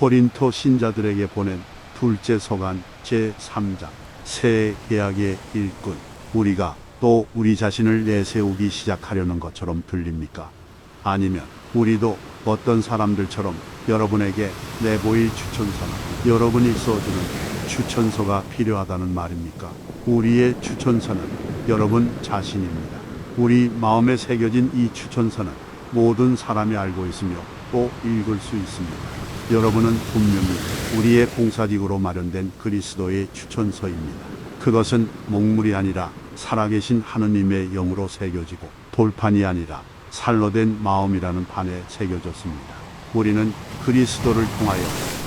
코린토 신자들에게 보낸 둘째 서간 제3장 새 계약의 일꾼 우리가 또 우리 자신을 내세우기 시작하려는 것처럼 들립니까? 아니면 우리도 어떤 사람들처럼 여러분에게 내보일 추천서나 여러분이 써주는 추천서가 필요하다는 말입니까? 우리의 추천서는 여러분 자신입니다. 우리 마음에 새겨진 이 추천서는 모든 사람이 알고 있으며 또 읽을 수 있습니다. 여러분은 분명히 우리의 공사직으로 마련된 그리스도의 추천서입니다. 그것은 목물이 아니라 살아계신 하느님의 영으로 새겨지고 돌판이 아니라 살로 된 마음이라는 판에 새겨졌습니다. 우리는 그리스도를 통하여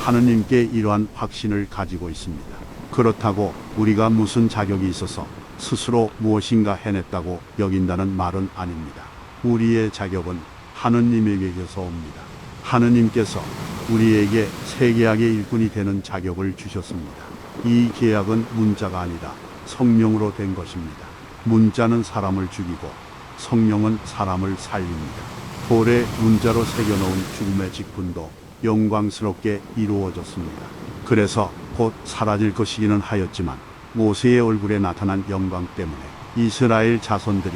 하느님께 이러한 확신을 가지고 있습니다. 그렇다고 우리가 무슨 자격이 있어서 스스로 무엇인가 해냈다고 여긴다는 말은 아닙니다. 우리의 자격은 하느님에게서 옵니다. 하느님께서 우리에게 새 계약의 일꾼이 되는 자격을 주셨습니다. 이 계약은 문자가 아니라 성령으로 된 것입니다. 문자는 사람을 죽이고 성령은 사람을 살립니다. 돌에 문자로 새겨놓은 죽음의 직분도 영광스럽게 이루어졌습니다. 그래서 곧 사라질 것이기는 하였지만 모세의 얼굴에 나타난 영광 때문에 이스라엘 자손들이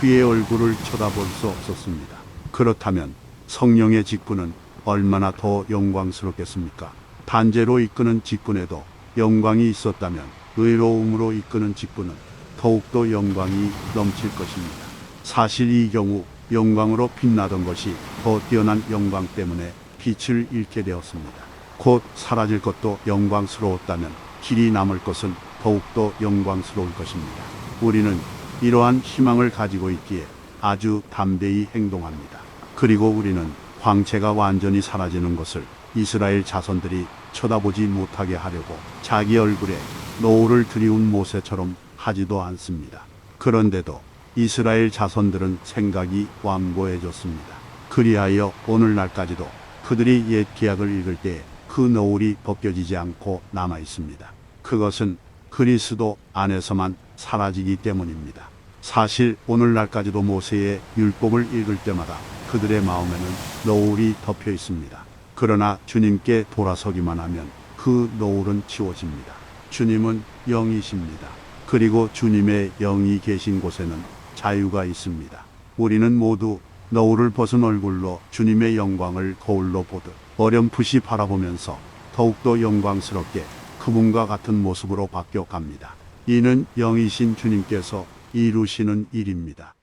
그의 얼굴을 쳐다볼 수 없었습니다. 그렇다면 성령의 직분은 얼마나 더 영광스럽겠습니까? 단죄로 이끄는 직분에도 영광이 있었다면 의로움으로 이끄는 직분은 더욱더 영광이 넘칠 것입니다. 사실 이 경우 영광으로 빛나던 것이 더 뛰어난 영광 때문에 빛을 잃게 되었습니다. 곧 사라질 것도 영광스러웠다면 길이 남을 것은 더욱더 영광스러울 것입니다. 우리는 이러한 희망을 가지고 있기에 아주 담대히 행동합니다. 그리고 우리는 광채가 완전히 사라지는 것을 이스라엘 자손들이 쳐다보지 못하게 하려고 자기 얼굴에 노을을 들이운 모세처럼 하지도 않습니다. 그런데도 이스라엘 자손들은 생각이 완고해졌습니다. 그리하여 오늘날까지도 그들이 옛 계약을 읽을 때 그 노을이 벗겨지지 않고 남아 있습니다. 그것은 그리스도 안에서만 사라지기 때문입니다. 사실 오늘날까지도 모세의 율법을 읽을 때마다 그들의 마음에는 노을이 덮여 있습니다. 그러나 주님께 돌아서기만 하면 그 노을은 치워집니다. 주님은 영이십니다. 그리고 주님의 영이 계신 곳에는 자유가 있습니다. 우리는 모두 노을을 벗은 얼굴로 주님의 영광을 거울로 보듯 어렴풋이 바라보면서 더욱더 영광스럽게 그분과 같은 모습으로 바뀌어 갑니다. 이는 영이신 주님께서 이루시는 일입니다.